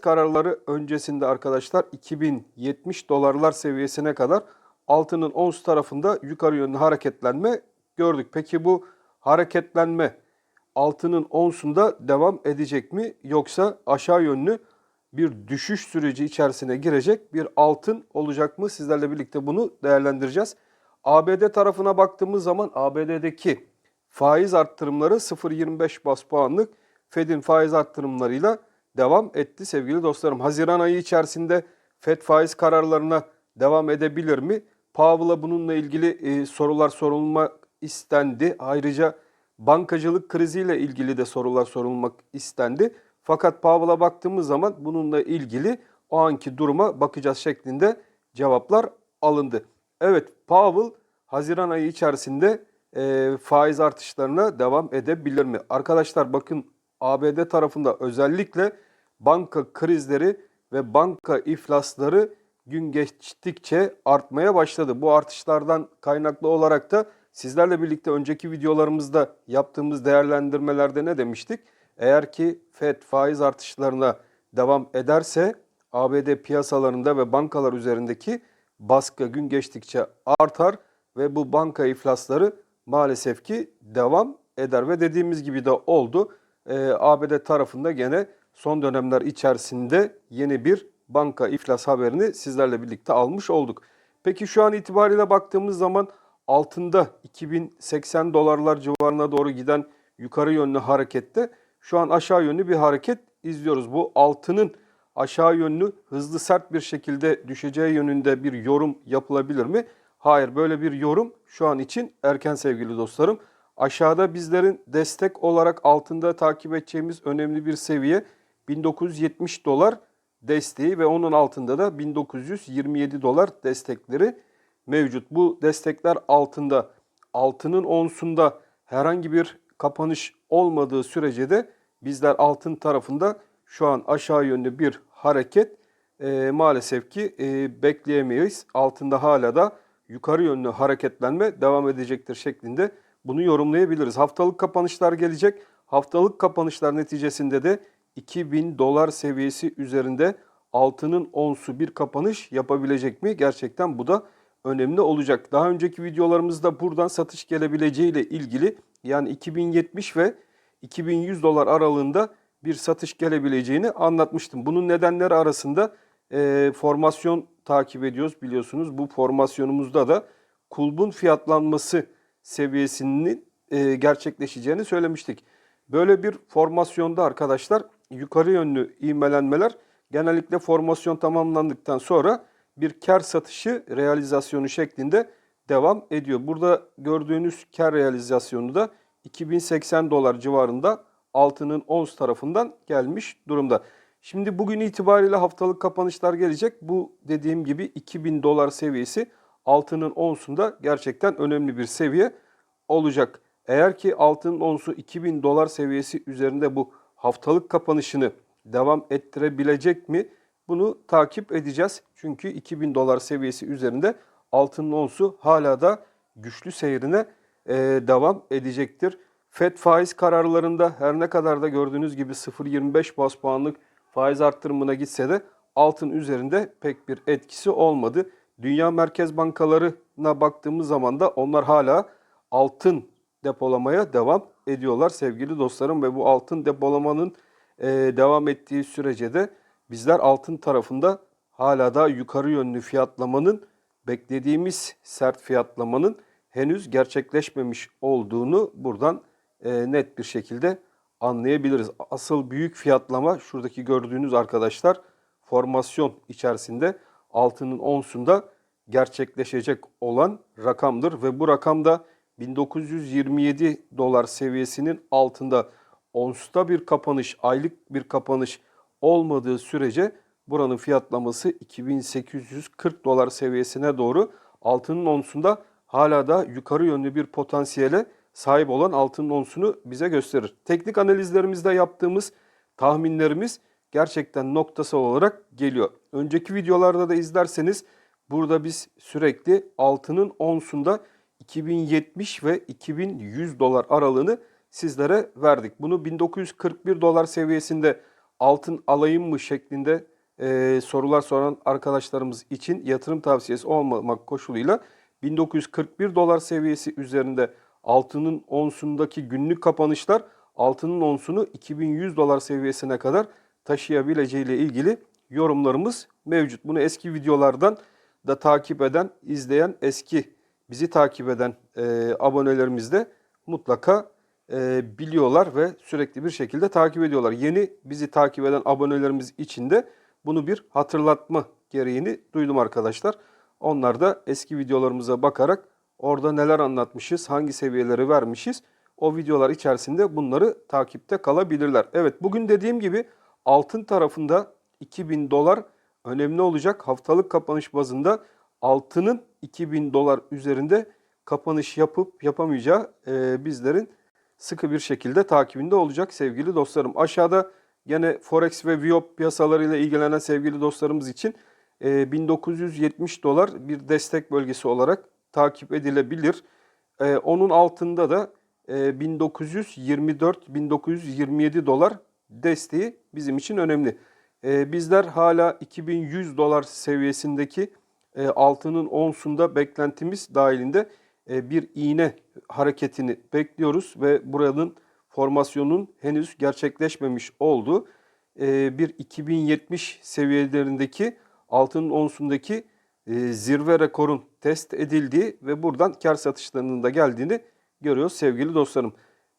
kararları öncesinde arkadaşlar 2070 dolarlar seviyesine kadar altının ons tarafında yukarı yönlü hareketlenme gördük. Peki bu hareketlenme altının onsunda devam edecek mi yoksa aşağı yönlü bir düşüş süreci içerisine girecek bir altın olacak mı? Sizlerle birlikte bunu değerlendireceğiz. ABD tarafına baktığımız zaman ABD'deki faiz arttırımları 0.25 bas puanlık Fed'in faiz arttırımlarıyla devam etti sevgili dostlarım. Haziran ayı içerisinde Fed faiz kararlarına devam edebilir mi? Powell'a bununla ilgili e, sorular sorulmak istendi. Ayrıca bankacılık kriziyle ilgili de sorular sorulmak istendi. Fakat Powell'a baktığımız zaman bununla ilgili o anki duruma bakacağız şeklinde cevaplar alındı. Evet Powell Haziran ayı içerisinde e, faiz artışlarına devam edebilir mi? Arkadaşlar bakın ABD tarafında özellikle banka krizleri ve banka iflasları gün geçtikçe artmaya başladı. Bu artışlardan kaynaklı olarak da sizlerle birlikte önceki videolarımızda yaptığımız değerlendirmelerde ne demiştik? Eğer ki FED faiz artışlarına devam ederse ABD piyasalarında ve bankalar üzerindeki baskı gün geçtikçe artar ve bu banka iflasları maalesef ki devam eder ve dediğimiz gibi de oldu. Ee, ABD tarafında gene son dönemler içerisinde yeni bir banka iflas haberini sizlerle birlikte almış olduk. Peki şu an itibariyle baktığımız zaman altında 2080 dolarlar civarına doğru giden yukarı yönlü harekette şu an aşağı yönlü bir hareket izliyoruz. Bu altının aşağı yönlü hızlı sert bir şekilde düşeceği yönünde bir yorum yapılabilir mi? Hayır böyle bir yorum şu an için erken sevgili dostlarım. Aşağıda bizlerin destek olarak altında takip edeceğimiz önemli bir seviye 1970 dolar desteği ve onun altında da 1927 dolar destekleri mevcut. Bu destekler altında altının onsunda herhangi bir kapanış olmadığı sürece de bizler altın tarafında şu an aşağı yönlü bir hareket e, maalesef ki e, bekleyemeyiz. Altında hala da yukarı yönlü hareketlenme devam edecektir şeklinde bunu yorumlayabiliriz. Haftalık kapanışlar gelecek. Haftalık kapanışlar neticesinde de 2000 dolar seviyesi üzerinde altının onsu bir kapanış yapabilecek mi? Gerçekten bu da önemli olacak. Daha önceki videolarımızda buradan satış gelebileceği ile ilgili yani 2070 ve 2100 dolar aralığında bir satış gelebileceğini anlatmıştım. Bunun nedenleri arasında e, formasyon takip ediyoruz biliyorsunuz. Bu formasyonumuzda da kulbun fiyatlanması seviyesinin e, gerçekleşeceğini söylemiştik. Böyle bir formasyonda arkadaşlar yukarı yönlü ivmelenmeler genellikle formasyon tamamlandıktan sonra bir kar satışı realizasyonu şeklinde devam ediyor. Burada gördüğünüz kar realizasyonu da 2080 dolar civarında altının ons tarafından gelmiş durumda. Şimdi bugün itibariyle haftalık kapanışlar gelecek. Bu dediğim gibi 2000 dolar seviyesi altının onsunda gerçekten önemli bir seviye olacak. Eğer ki altının onsu 2000 dolar seviyesi üzerinde bu haftalık kapanışını devam ettirebilecek mi? Bunu takip edeceğiz. Çünkü 2000 dolar seviyesi üzerinde altının onsu hala da güçlü seyrine e, devam edecektir. FED faiz kararlarında her ne kadar da gördüğünüz gibi 0.25 bas puanlık faiz arttırımına gitse de altın üzerinde pek bir etkisi olmadı. Dünya merkez bankalarına baktığımız zaman da onlar hala altın depolamaya devam ediyorlar sevgili dostlarım ve bu altın depolamanın e, devam ettiği sürece de bizler altın tarafında hala da yukarı yönlü fiyatlamanın beklediğimiz sert fiyatlamanın henüz gerçekleşmemiş olduğunu buradan e, net bir şekilde anlayabiliriz. Asıl büyük fiyatlama şuradaki gördüğünüz arkadaşlar formasyon içerisinde altının onsunda gerçekleşecek olan rakamdır ve bu rakam da 1927 dolar seviyesinin altında onsta bir kapanış, aylık bir kapanış olmadığı sürece buranın fiyatlaması 2840 dolar seviyesine doğru altının onsunda hala da yukarı yönlü bir potansiyele sahip olan altının onsunu bize gösterir. Teknik analizlerimizde yaptığımız tahminlerimiz gerçekten noktasal olarak geliyor. Önceki videolarda da izlerseniz burada biz sürekli altının onsunda 2070 ve 2100 dolar aralığını sizlere verdik. Bunu 1941 dolar seviyesinde altın alayım mı şeklinde e, sorular soran arkadaşlarımız için yatırım tavsiyesi olmamak koşuluyla 1941 dolar seviyesi üzerinde altının onsundaki günlük kapanışlar altının onsunu 2100 dolar seviyesine kadar taşıyabileceği ile ilgili yorumlarımız mevcut. Bunu eski videolardan da takip eden, izleyen, eski bizi takip eden e, abonelerimiz de mutlaka e, biliyorlar ve sürekli bir şekilde takip ediyorlar. Yeni bizi takip eden abonelerimiz için de bunu bir hatırlatma gereğini duydum arkadaşlar. Onlar da eski videolarımıza bakarak orada neler anlatmışız, hangi seviyeleri vermişiz o videolar içerisinde bunları takipte kalabilirler. Evet bugün dediğim gibi altın tarafında 2000 dolar önemli olacak. Haftalık kapanış bazında altının 2000 dolar üzerinde kapanış yapıp yapamayacağı e, bizlerin sıkı bir şekilde takibinde olacak sevgili dostlarım. Aşağıda gene Forex ve Viop piyasalarıyla ilgilenen sevgili dostlarımız için e, 1970 dolar bir destek bölgesi olarak takip edilebilir. E, onun altında da e, 1924-1927 dolar desteği bizim için önemli. E, bizler hala 2100 dolar seviyesindeki altının onsunda beklentimiz dahilinde e, bir iğne hareketini bekliyoruz ve buranın formasyonun henüz gerçekleşmemiş olduğu e, bir 2070 seviyelerindeki altının onsundaki e, zirve rekorun test edildiği ve buradan kar satışlarının da geldiğini görüyoruz sevgili dostlarım.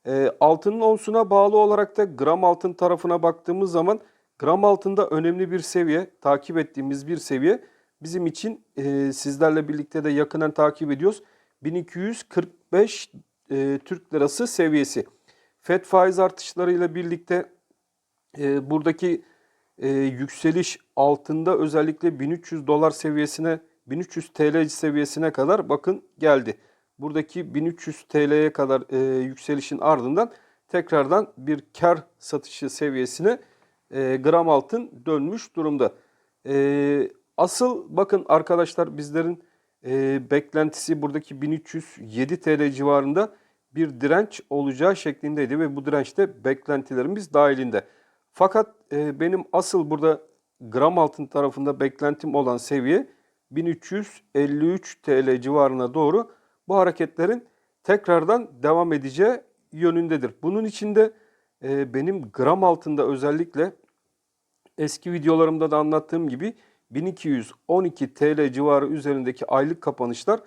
E, altının onsuna bağlı olarak da gram altın tarafına baktığımız zaman gram altında önemli bir seviye, takip ettiğimiz bir seviye bizim için e, sizlerle birlikte de yakından takip ediyoruz. 1245 e, Türk Lirası seviyesi. FED faiz artışlarıyla birlikte e, buradaki e, yükseliş altında özellikle 1300 dolar seviyesine 1300 TL seviyesine kadar bakın geldi. Buradaki 1300 TL'ye kadar e, yükselişin ardından tekrardan bir kar satışı seviyesine e, gram altın dönmüş durumda. E, asıl bakın arkadaşlar bizlerin e, beklentisi buradaki 1307 TL civarında bir direnç olacağı şeklindeydi ve bu dirençte beklentilerimiz dahilinde. Fakat e, benim asıl burada gram altın tarafında beklentim olan seviye 1353 TL civarına doğru bu hareketlerin tekrardan devam edeceği yönündedir. Bunun içinde e, benim gram altında özellikle eski videolarımda da anlattığım gibi 1212 TL civarı üzerindeki aylık kapanışlar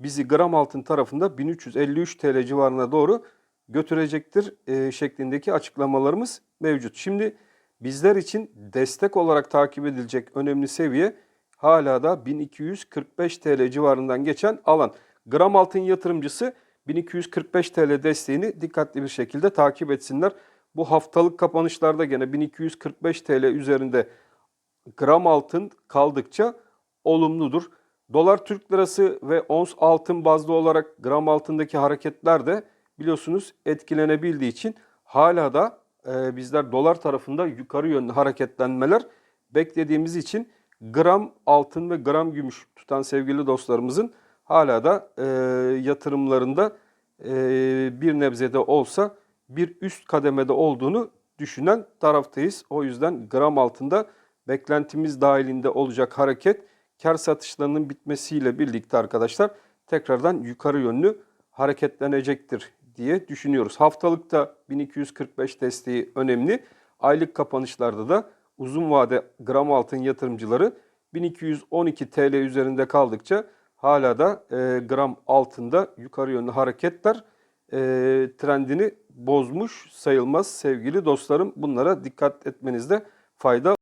bizi gram altın tarafında 1353 TL civarına doğru götürecektir e, şeklindeki açıklamalarımız mevcut. Şimdi bizler için destek olarak takip edilecek önemli seviye hala da 1245 TL civarından geçen alan. Gram altın yatırımcısı 1245 TL desteğini dikkatli bir şekilde takip etsinler. Bu haftalık kapanışlarda gene 1245 TL üzerinde gram altın kaldıkça olumludur. Dolar Türk Lirası ve ons altın bazlı olarak gram altındaki hareketler de biliyorsunuz etkilenebildiği için hala da e, bizler dolar tarafında yukarı yönlü hareketlenmeler beklediğimiz için gram altın ve gram gümüş tutan sevgili dostlarımızın hala da e, yatırımlarında e, bir nebzede olsa bir üst kademede olduğunu düşünen taraftayız. O yüzden gram altında beklentimiz dahilinde olacak hareket kar satışlarının bitmesiyle birlikte arkadaşlar tekrardan yukarı yönlü hareketlenecektir diye düşünüyoruz. Haftalıkta 1245 desteği önemli. Aylık kapanışlarda da uzun vade gram altın yatırımcıları 1212 TL üzerinde kaldıkça hala da e, gram altında yukarı yönlü hareketler e, trendini bozmuş sayılmaz sevgili dostlarım. Bunlara dikkat etmenizde fayda